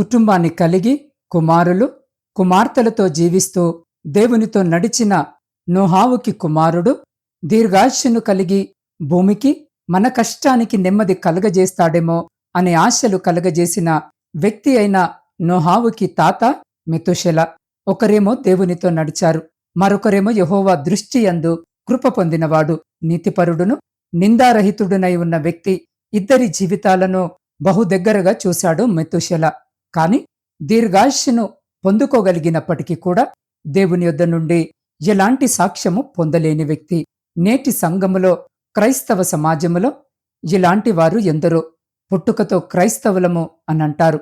కుటుంబాన్ని కలిగి కుమారులు కుమార్తెలతో జీవిస్తూ దేవునితో నడిచిన నోహావుకి కుమారుడు దీర్ఘాయుష్యును కలిగి భూమికి మన కష్టానికి నెమ్మది కలగజేస్తాడేమో అనే ఆశలు కలగజేసిన వ్యక్తి అయిన నోహావుకి తాత మెతుషెల. ఒకరేమో దేవునితో నడిచారు మరొకరేమో యహోవా దృష్టి అందు కృప పొందినవాడు. నీతిపరుడును నిందారహితుడునై ఉన్న వ్యక్తి ఇద్దరి జీవితాలను బహు దగ్గరగా చూశాడు మెతుషెల. కాని దీర్ఘాయుష్ను పొందుకోగలిగినప్పటికీ కూడా దేవుని యొద్ద నుండి ఎలాంటి సాక్ష్యము పొందలేని వ్యక్తి. నేటి సంఘములో క్రైస్తవ సమాజములో ఇలాంటి వారు ఎందరో పుట్టుకతో క్రైస్తవులము అని అంటారు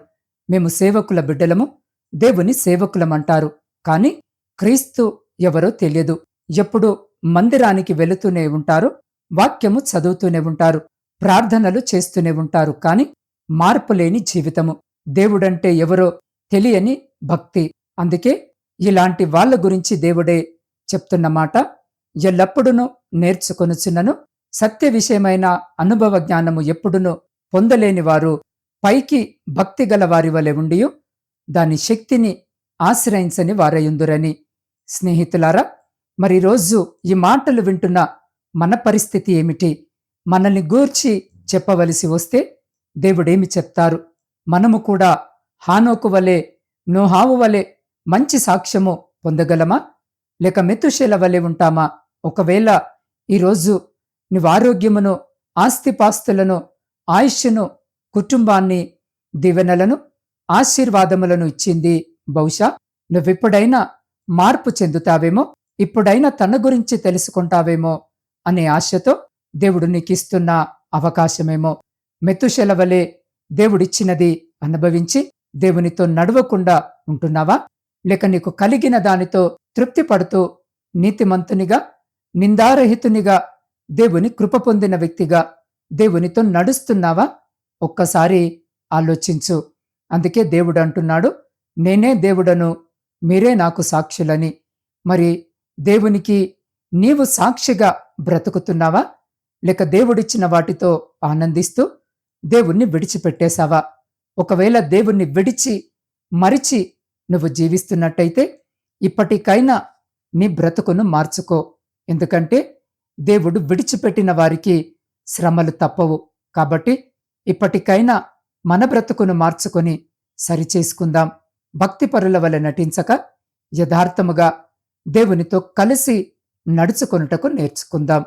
మేము సేవకుల బిడ్డలము దేవుని సేవకులమంటారు. కాని క్రీస్తు ఎవరో తెలియదు. ఎప్పుడు మందిరానికి వెళుతూనే ఉంటారు వాక్యము చదువుతూనే ఉంటారు ప్రార్థనలు చేస్తూనే ఉంటారు. కాని మార్పులేని జీవితము. దేవుడంటే ఎవరో తెలియని భక్తి. అందుకే ఇలాంటి వాళ్ళ గురించి దేవుడే చెప్తున్న మాట ఎల్లప్పుడునూ నేర్చుకొనుచున్నను. సత్య విషయమైన అనుభవ జ్ఞానము ఎప్పుడునూ పొందలేని వారు పైకి భక్తి గల వారి వలె ఉండియు దాని శక్తిని ఆశ్రయించని వారయుందురని. స్నేహితులారా మరి రోజు ఈ మాటలు వింటున్న మన పరిస్థితి ఏమిటి? మనల్ని గూర్చి చెప్పవలసి వస్తే దేవుడేమి చెప్తారు? మనము కూడా హానోకు వలె నోహావు వలె మంచి సాక్ష్యము పొందగలమా? లేక మెతుశీల వలె ఉంటామా? ఒకవేళ ఈరోజు నువ్వు ఆరోగ్యమును ఆస్తిపాస్తులను ఆయుష్ను కుటుంబాన్ని దీవెనలను ఆశీర్వాదములను ఇచ్చింది బహుశా? నువ్విప్పుడైనా మార్పు చెందుతావేమో? ఇప్పుడైనా తన గురించి తెలుసుకుంటావేమో అనే ఆశతో దేవుడు నీకిస్తున్న అవకాశమేమో. మెతుశెలవలే దేవుడిచ్చినది అనుభవించి దేవునితో నడవకుండా ఉంటున్నావా? లేక నీకు కలిగిన దానితో తృప్తి పడుతూ నీతిమంతునిగా నిందారహితునిగా దేవుని కృప పొందిన వ్యక్తిగా దేవునితో నడుస్తున్నావా? ఒక్కసారి ఆలోచించు. అందుకే దేవుడు అంటున్నాడు నేనే దేవుడను మీరే నాకు సాక్షులని. మరి దేవునికి నీవు సాక్షిగా బ్రతుకుతున్నావా? లేక దేవుడిచ్చిన వాటితో ఆనందిస్తూ దేవుణ్ణి విడిచిపెట్టేశావా? ఒకవేళ దేవుణ్ణి విడిచి మరిచి నువ్వు జీవిస్తున్నట్టయితే ఇప్పటికైనా నీ బ్రతుకును మార్చుకో. ఎందుకంటే దేవుడు విడిచిపెట్టిన వారికి శ్రమలు తప్పవు. కాబట్టి ఇప్పటికైనా మన బ్రతుకును మార్చుకొని సరిచేసుకుందాం. భక్తిపరుల వలె నటించక యథార్థముగా దేవునితో కలిసి నడుచుకొనుటకు నేర్చుకుందాం.